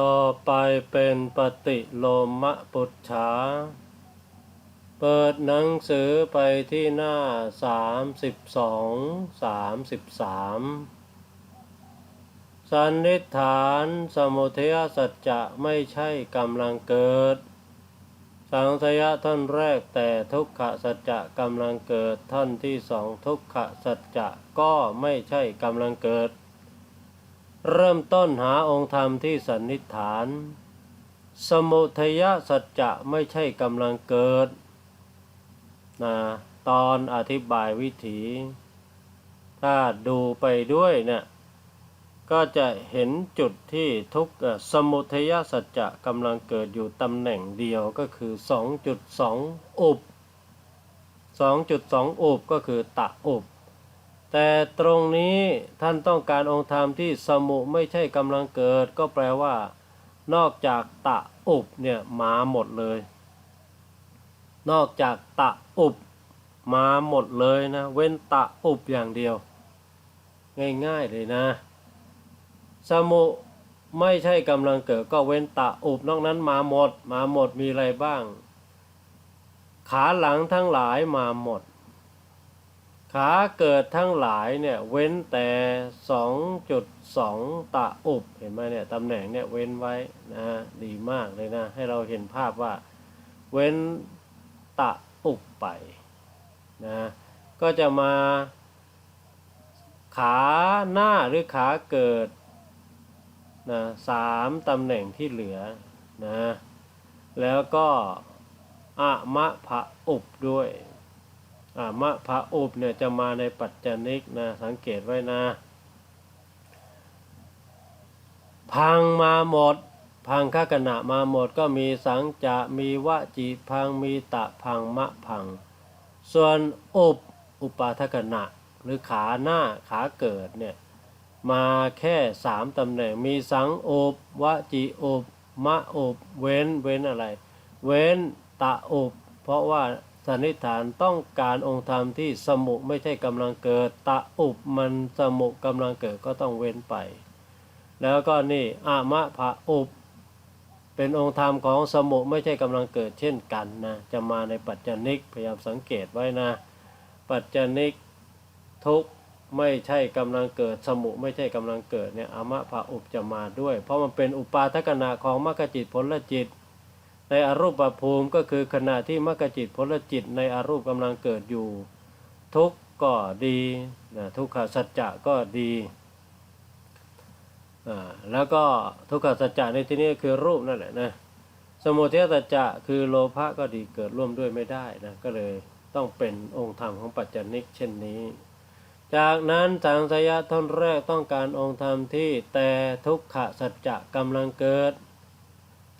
ต่อไปเป็นปฏิโลมปุจฉา เปิดหนังสือไปที่หน้าสามสิบสองสามสิบสามสันนิษฐานสมุทยสัจจะไม่ใช่กำลังเกิด สังสยะท่อนแรกแต่ทุกขสัจจะกำลังเกิดท่อนที่สองทุกขสัจจะก็ไม่ใช่กำลังเกิด เริ่มต้นหาองค์ธรรมที่สันนิษฐาน สมุทัยสัจจะไม่ใช่กำลังเกิดนะตอนอธิบายวิถี ถ้าดูไปด้วยเนี่ยก็จะเห็นจุดที่ทุกสมุทัยสัจจะกำลังเกิดอยู่ตำแหน่งเดียวก็คือ 2.2 อุบ2.2 อุบก็คือตะอุบ แต่ตรงนี้ท่านต้องการองค์ธรรมที่สมุไม่ใช่กำลังเกิด ก็แปลว่า นอกจากตะอุบเนี่ยมาหมดเลย นอกจากตะอุบมาหมดเลยนะ เว้นตะอุบอย่างเดียว ง่ายๆเลยนะ สมุไม่ใช่กำลังเกิดก็เว้นตะอุบนอกนั้นมาหมด มาหมดมีอะไรบ้าง ขาหลังทั้งหลายมาหมด ขาเกิดทั้งหลายเนี่ยเว้นแต่ 2.2 ตะอุบเห็นไหมเนี่ยตำแหน่งเนี่ยเว้นไว้นะดีมากเลยนะ ให้เราเห็นภาพว่าเว้นตะอุบไปนะก็จะมาขาหน้าหรือขาเกิดนะสามตำแหน่งที่เหลือนะแล้วก็อะมะพะอุบด้วย มะพระอุบเนี่ยจะมาในปัจจนิกนะสังเกตไว้นะ พังมาหมด พังขกณะมาหมดก็มีสังจะมีวจีพังมีตะพังมะพัง ส่วนอุบอุปาทกณะหรือขาหน้าขาเกิดเนี่ยมาแค่สามตำแหน่งมีสังโอบวจีโอบมะโอบเว้นเว้นอะไร เว้นตะโอบเพราะว่า สันนิษฐานต้องการองค์ธรรมที่สมุไม่ใช่กำลังเกิด ตะอุบมันสมุกำลังเกิดก็ต้องเว้นไป แล้วก็นี่อามะภะอุบเป็นองค์ธรรมของสมุไม่ใช่กำลังเกิดเช่นกันนะจะมาในปัจจนิกพยายามสังเกตไว้นะ ปัจจนิกทุกไม่ใช่กำลังเกิดสมุไม่ใช่กำลังเกิดเนี่ยอามะภะอุบจะมาด้วย เพราะมันเป็นอุปาทกณะของมรรคจิตผลจิต ในอรูปภูมิก็คือขณะที่มรรคจิตผลจิตในอรูปกำลังเกิดอยู่ ทุกก็ดีนะทุกขสัจจะก็ดีอ่าแล้วก็ทุกขสัจจะในที่นี้คือรูปนั่นแหละนะสมุทัยสัจจะคือโลภะก็ดีเกิดร่วมด้วยไม่ได้นะก็เลยต้องเป็นองค์ธรรมของปัจจนิกเช่นนี้ จากนั้นสังสยะท่อนแรกต้องการองค์ธรรมที่แต่ทุกขสัจจะกำลังเกิด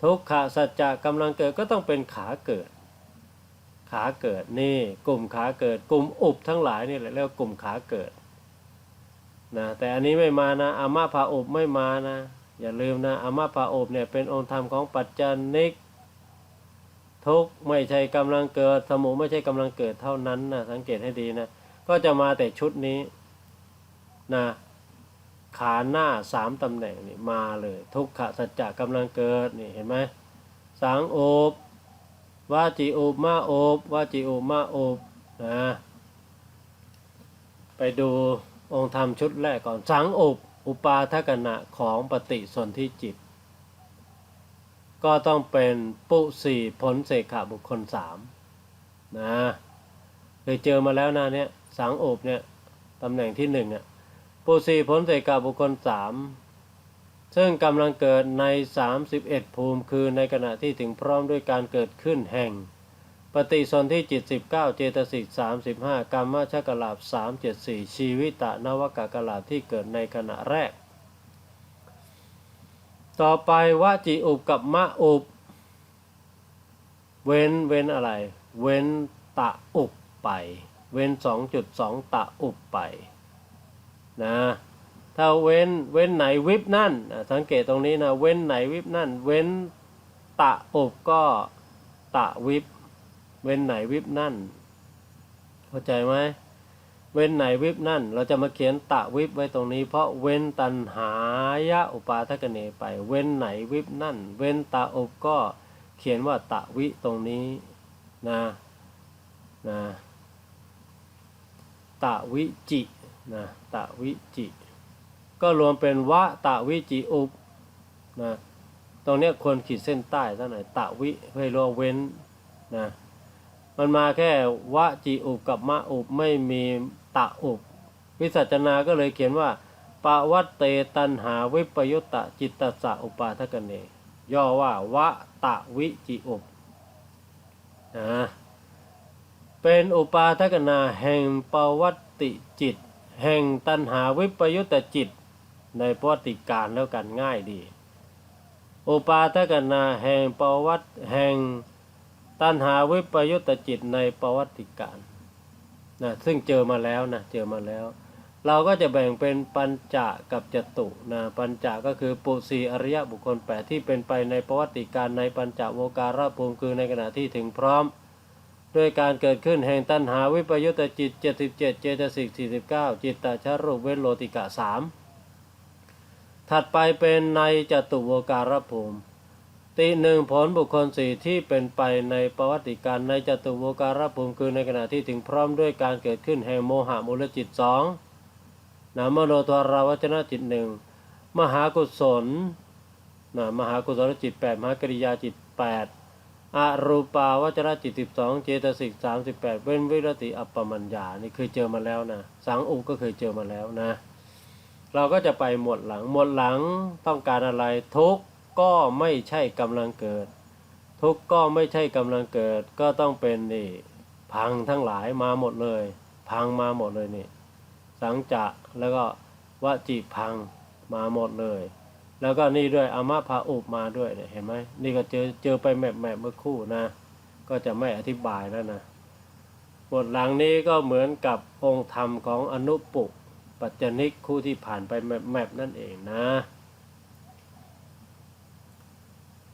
ทุกขสัจจะกำลังเกิดก็ต้องเป็นขาเกิด ขาเกิดนี่กลุ่มขาเกิด กลุ่มอุบทั้งหลายนี่แหละเรียกว่ากลุ่มขาเกิดนะแต่อันนี้ไม่มานะอามาพาอุบไม่มานะอย่าลืมนะอามาพาอุบเนี่ยเป็นองค์ธรรมของปัจจานิกทุกไม่ใช่กำลังเกิด สมุไม่ใช่กำลังเกิดเท่านั้นนะสังเกตให้ดีนะก็จะมาแต่ชุดนี้นะ ขาหน้าสามตำแหน่งนี่มาเลย ทุกขสัจจะกำลังเกิดนี่เห็นไหมสังโอบวาจิโอบมาโอบวาจิโอบมาโอบนะไปดูองค์ธรรมชุดแรกก่อนสังโอบอุปาทกณะของปฏิสนธิจิต ก็ต้องเป็นปุสี่ผลเสกขบุคคลสามนะเคยเจอมาแล้วนะเนี่ยสังโอบเนี่ยตำแหน่งที่หนึ่งอะ ปุสี่ผลเสกขบุคคลสามซึ่งกำลังเกิดใน 31 ภูมิคือในขณะที่ถึงพร้อมด้วยการเกิดขึ้นแห่ง ปฏิสนธิจิต 19 เจตสิก35 กรรมชกลาบ374 ชีวิตะนวกกลาบที่เกิดในขณะแรก ต่อไปวจีอุบกับมะอุบ เว้นเว้นอะไร เว้นตะอุบไป เว้น 2.2 ตะอุบไป นะถ้าเว้นเว้นไหนวิบนั่นอะสังเกตตรงนี้นะเว้นไหนวิบนั่น เว้นตะอบก็ตะวิบเว้นไหนวิบนั่น เข้าใจไหมเว้นไหนวิบนั่น เราจะมาเขียนตะวิบไว้ตรงนี้ เพราะเว้นตันหายะอุปาทกเนไป เว้นไหนวิบนั่น เว้นตาอบก็เขียนว่าตะวิตรงนี้นะนะตะวิจิ นะตะวิจิ ก็รวมเป็นวะตะวิจิอุปนะตรงเนี้ยควรขีดเส้นใต้ซะหน่อยตะวิเพื่อรวเว้นนะมันมาแค่วะจิอุปกับมะอุปไม่มีตะอุปวิสัชนาก็เลยเขียนว่าปะวัตเตตันหาวิปยุตตะจิตตสะอุปาทกเนย่อว่าวะตะวิจิอุปนะเป็นอุปาทกนาแห่งปวัตติจิต แห่งตันหาวิปยุตตจิตในประวัติการแล้วกันง่ายดีอุปาทกนาแห่งปวัตแห่งตันหาวิปยุตตจิตในประวัติการนะซึ่งเจอมาแล้วนะเจอมาแล้ว เราก็จะแบ่งเป็นปัญจกับจตุนะปัญจาก็คือปุสีอริยบุคคลแปดที่เป็นไปในปวัติการในปัญจโวการะภูมิคือในขณะที่ถึงพร้อม ด้วยการเกิดขึ้นแห่งตัณหาวิปยุตตจิต 77 เจตสิก 49 จิตตชารูปเวทโลติกะ 3 ถัดไปเป็นในจตุโวการะภูมิติหนึ่งผลบุคคลสี่ที่เป็นไปในประวัติการในจตุโวการะภูมิคือในขณะที่ถึงพร้อมด้วยการเกิดขึ้นแห่งโมหะมูลจิตสองนะมโนทวาราวจนะจิตหนึ่งมหากุศลนะมหากุศลจิตแปดมหากริยาจิตแปด อรูปาวจรจิตสิบสองเจตสิกสามสิบแปดเว้นวิรติอัปปมัญญานี่เคยเจอมาแล้วนะสังอุก็เคยเจอมาแล้วนะ เราก็จะไปหมวดหลัง หมวดหลังต้องการอะไรทุกก็ไม่ใช่กำลังเกิด ทุกก็ไม่ใช่กำลังเกิด ก็ต้องเป็นนี่พังทั้งหลายมาหมดเลย พังมาหมดเลยนี่สังจะแล้วก็วจีพังมาหมดเลย แล้วก็นี่ด้วยอามาพาอุบมาด้วยเนี่ยเห็นไหมนี่ก็เจอเจอไปแมบแมบเมื่อคู่นะ ก็จะไม่อธิบายแล้วนะบทหลังนี้ก็เหมือนกับองค์ธรรมของอนุปุปัจจนิกคู่ที่ผ่านไปแมบแมบนั่นเองนะ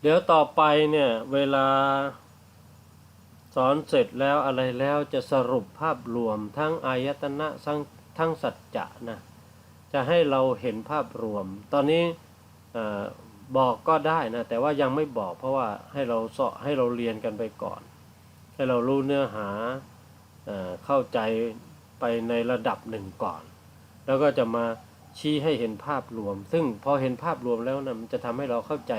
เดี๋ยวต่อไปเนี่ยเวลาสอนเสร็จแล้วอะไรแล้วจะสรุปภาพรวมทั้งอายตนะทั้งทั้งสัจจะนะจะให้เราเห็นภาพรวม ตอนนี้ บอกก็ได้นะแต่ว่ายังไม่บอกเพราะว่าให้เราเสาะให้เราเรียนกันไปก่อน ให้เรารู้เนื้อหาเอเข้าใจไปในระดับหนึ่งก่อน แล้วก็จะมาชี้ให้เห็นภาพรวม ซึ่งพอเห็นภาพรวมแล้วนะมันจะทำให้เราเข้าใจ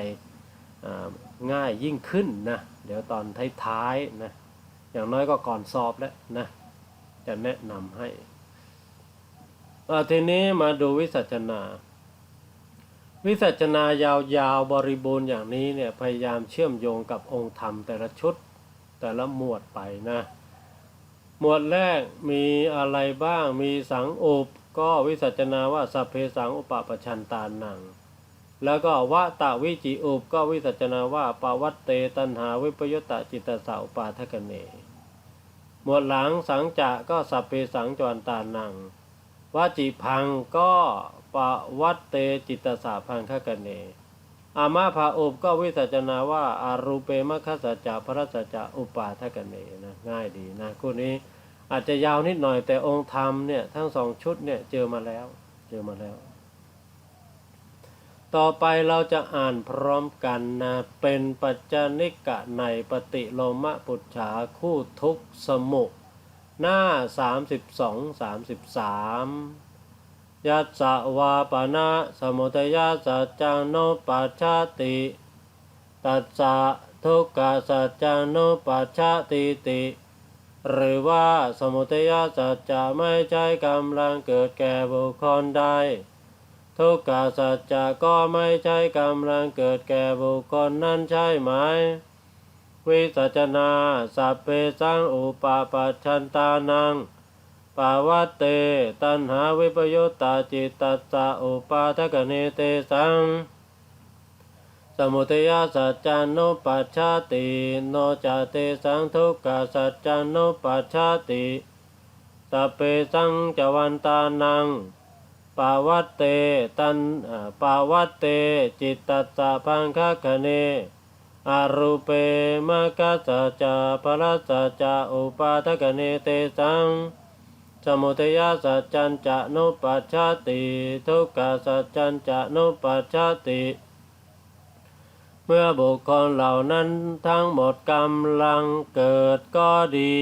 ง่ายยิ่งขึ้นนะเดี๋ยวตอนท้ายๆนะอย่างน้อยก็ก่อนสอบแล้วนะจะแนะนำให้ทีนี้มาดูวิสัชนา วิสัชนายาวๆบริบูรณ์อย่างนี้เนี่ยพยายามเชื่อมโยงกับองค์ธรรมแต่ละชุดแต่ละหมวดไปนะ หมวดแรกมีอะไรบ้างมีสังอุปก็วิสัชนาว่าสัพเพสังอุปปชันตานัง แล้วก็วะตะวิจิอุปก็วิสัชนาว่าปาวัตเตตันหาวิปยตตะจิตตสาอุปาทกเน หมวดหลังสังจะก็สัพเพสังจรตานังวจิพังก็ ปะวัตเตจิตสาพังคกันเน อามาภาอุปก็วิสัชนาว่าอารูเปมคสัจจะพระสัจจะอุปาทกันเนนะง่ายดีนะคู่นี้อาจจะยาวนิดหน่อยแต่องค์ธรรมเนี่ยทั้งสองชุดเนี่ยเจอมาแล้วเจอมาแล้ว ต่อไปเราจะอ่านพร้อมกันนะเป็นปัจจานิกะในปฏิโลมะปุจฉาคู่ทุกสมุ หน้า 32 33 ยัสสะวาปนะสมุทยาสัจจานุปัชชาติ ตัสสะทุกขสัจจานุปัชชาติติ หรือว่าสมุทยาสัจจะไม่ใช่กำลังเกิดแก่บุคคลใด ทุกขสัจจะก็ไม่ใช่กำลังเกิดแก่บุคคลนั้นใช่ไหม วิสัชนา สัพเพสังอุปาปัชชันตานัง ปาวัตเต ตันหาวิปโยตาจิตตัสสะอุปาทกเนเตสัง สมุทัยสัจจานุปัชชาติโนจาเตสังทุกขสัจจานุปัชชาติสัพเพสังจวันตานังปาวัตเตตันปาวัตเตจิตตัสสะพังคะคเนอารูเปมะกัสสะจาภรสัจจาอุปาทกเนเตสัง สมุทัยสัจจันจะนุปัชชาติ ทุกขสัจจันจะนุปัชชาติ เมื่อบุคคลเหล่านั้นทั้งหมดกำลังเกิดก็ดี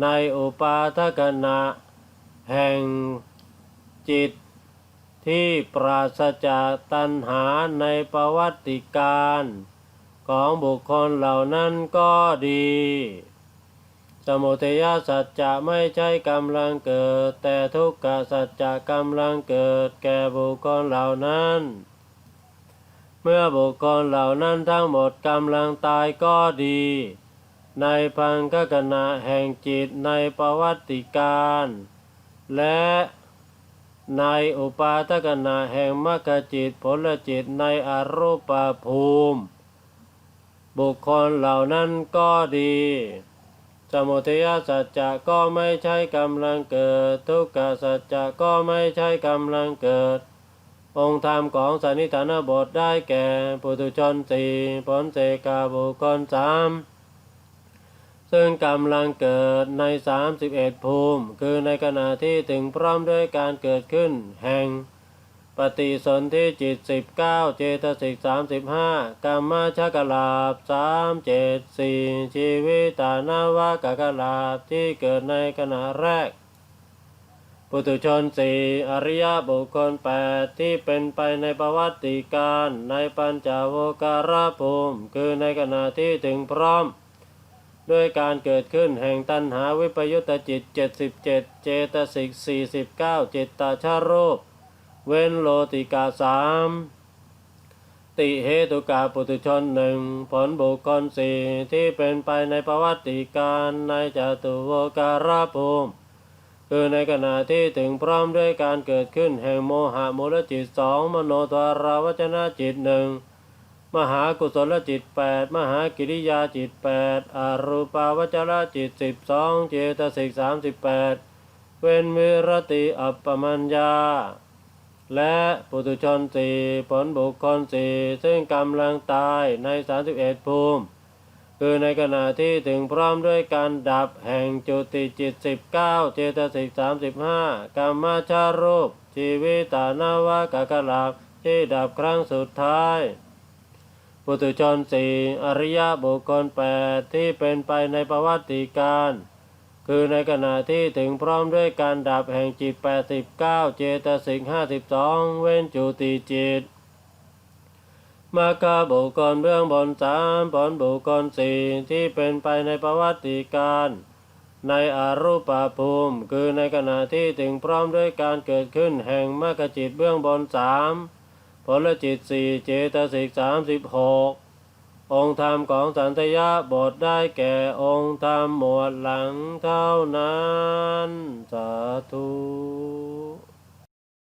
ในอุปาทขณะแห่งจิตที่ปราศจากตัณหาในประวัติการ ของบุคคลเหล่านั้นก็ดี สมุทัยสัจจะไม่ใช่กำลังเกิด แต่ทุกขสัจจะกำลังเกิด แก่บุคคลเหล่านั้น เมื่อบุคคลเหล่านั้นทั้งหมดกำลังตายก็ดี ในพังคขณะแห่งจิตในประวัติการ และในอุปาทขณะแห่งมรรคจิตผลจิตในอรูปภูมิ บุคคลเหล่านั้นก็ดี สมุทัยสัจจะก็ไม่ใช่กำลังเกิด ทุกขสัจจะก็ไม่ใช่กำลังเกิด องค์ธรรมของสันนิฐานบทได้แก่ปุถุชนสี่ผลเสกาบุคคลสามซึ่งกำลังเกิดใน 31 ภูมิ คือในขณะที่ถึงพร้อมด้วยการเกิดขึ้นแห่ง ปฏิสนธิจิต19เจตสิก35กรรมชกลาบ3 7 4ชีวิตานาวากกลาบที่เกิดในขณะแรก ปุถุชนสี่อริยบุคคลแปดที่เป็นไปในประวัติการในปัญจโวการภูมิ คือในขณะที่ถึงพร้อม ด้วยการเกิดขึ้นแห่งตัณหาวิปยุตจิต 77 เจตสิก49จิตตชารูป เว้นโลติกาสามติเหตุกาปุถุชนหนึ่งผลบุคคลสี่ที่เป็นไปในประวัติการในจตุโวการภูมิ คือในขณะที่ถึงพร้อมด้วยการเกิดขึ้นแห่งโมหะมูลจิตสองมโนทวาราวจนะจิตหนึ่งมหากุศลจิตแปดมหากิริยาจิตแปดอรูปาวจรจิตสิบสองเจตสิกสามสิบแปดเว้นวิรติอัปปมัญญา และปุถุชนสี่ผลบุคคลสี่ซึ่งกำลังตายใน 31 ภูมิ คือในขณะที่ถึงพร้อมด้วยการดับแห่งจุติจิต 19 เจตสิก35กรรมชารูป ชีวิตานาวากกลาบที่ดับครั้งสุดท้าย ปุถุชนสี่อริยบุคคลแปดที่เป็นไปในประวัติการ คือในขณะที่ถึงพร้อมด้วยการดับแห่งจิต 89 เจตสิก52 เว้นจุติจิต มาคาบุคคลเบื้องบนสามผลบุคคลสี่ที่เป็นไปในประวัติการ ในอรูปภูมิ คือในขณะที่ถึงพร้อมด้วยการเกิดขึ้นแห่งมรรคจิตเบื้องบนสามผลจิตสี่เจตสิกสามสิบหก องค์ธรรมของสันตยะบทได้แก่องค์ธรรมหมวดหลังเท่านั้น สาธุ